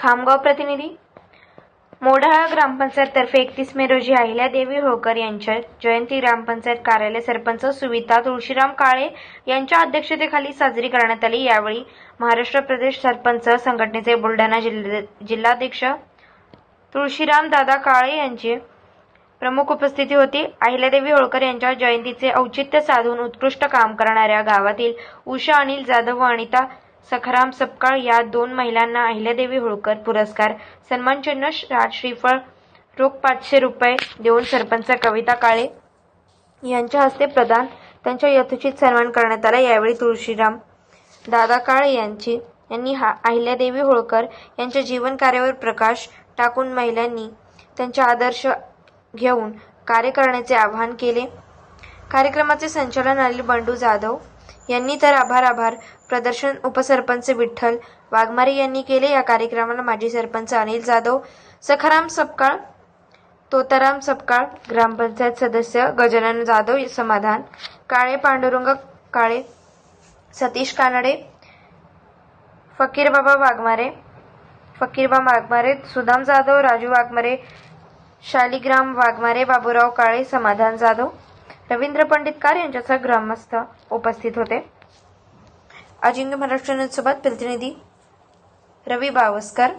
खामगाव प्रतिनिधी. मोढाळा ग्रामपंचायत तर्फे एकतीस मे रोजी अहिल्यादेवी होळकर यांच्या जयंती ग्रामपंचायत कार्यालय सरपंच सुविता तुळशीराम काळे यांच्या अध्यक्षतेखाली साजरी करण्यात आली. यावेळी महाराष्ट्र प्रदेश सरपंच संघटनेचे बुलढाणा जिल्हा जिल्हाध्यक्ष तुळशीराम दादा काळे यांची प्रमुख उपस्थिती होती. अहिल्यादेवी होळकर यांच्या जयंतीचे औचित्य साधून उत्कृष्ट काम करणाऱ्या गावातील उषा अनिल जाधव व अनिता सखाराम सपकाळ या दोन महिलांना अहिल्यादेवी होळकर पुरस्कार सन्मानचिन्ह राज श्रीफळ रोख पाचशे रुपये देऊन सरपंच कविता काळे यांच्या हस्ते प्रदान त्यांच्या यथोचित सन्मान करण्यात आला. यावेळी तुळशीराम दादा काळे यांची यांनी हा अहिल्यादेवी होळकर यांच्या जीवन कार्यावर प्रकाश टाकून महिलांनी त्यांचे आदर्श घेऊन कार्य करण्याचे आवाहन केले. कार्यक्रमाचे संचालन अनिल बंडू जाधव यांनी तर आभार आभार. प्रदर्शन उपसरपंच विठ्ठल वाघमारे यांनी केले या कार्यक्रमाला. माजी सरपंच अनिल जाधव सखाराम सपकाळ तोताराम सपकाळ ग्रामपंचायत सदस्य गजानन जाधव समाधान काळे पांडुरंग काळे सतीश कानडे फकीरबाबा वाघमारे फकीरबा वाघमारे सुदाम जाधव राजू वाघमारे शालिग्राम वाघमारे बाबूराव काळे समाधान जाधव रवींद्र पंडितकार यांच्यासह ग्रामस्थ उपस्थित होते. अजिंक्य महाराष्ट्र न्यूज सोबत प्रतिनिधी रवी बावस्कर.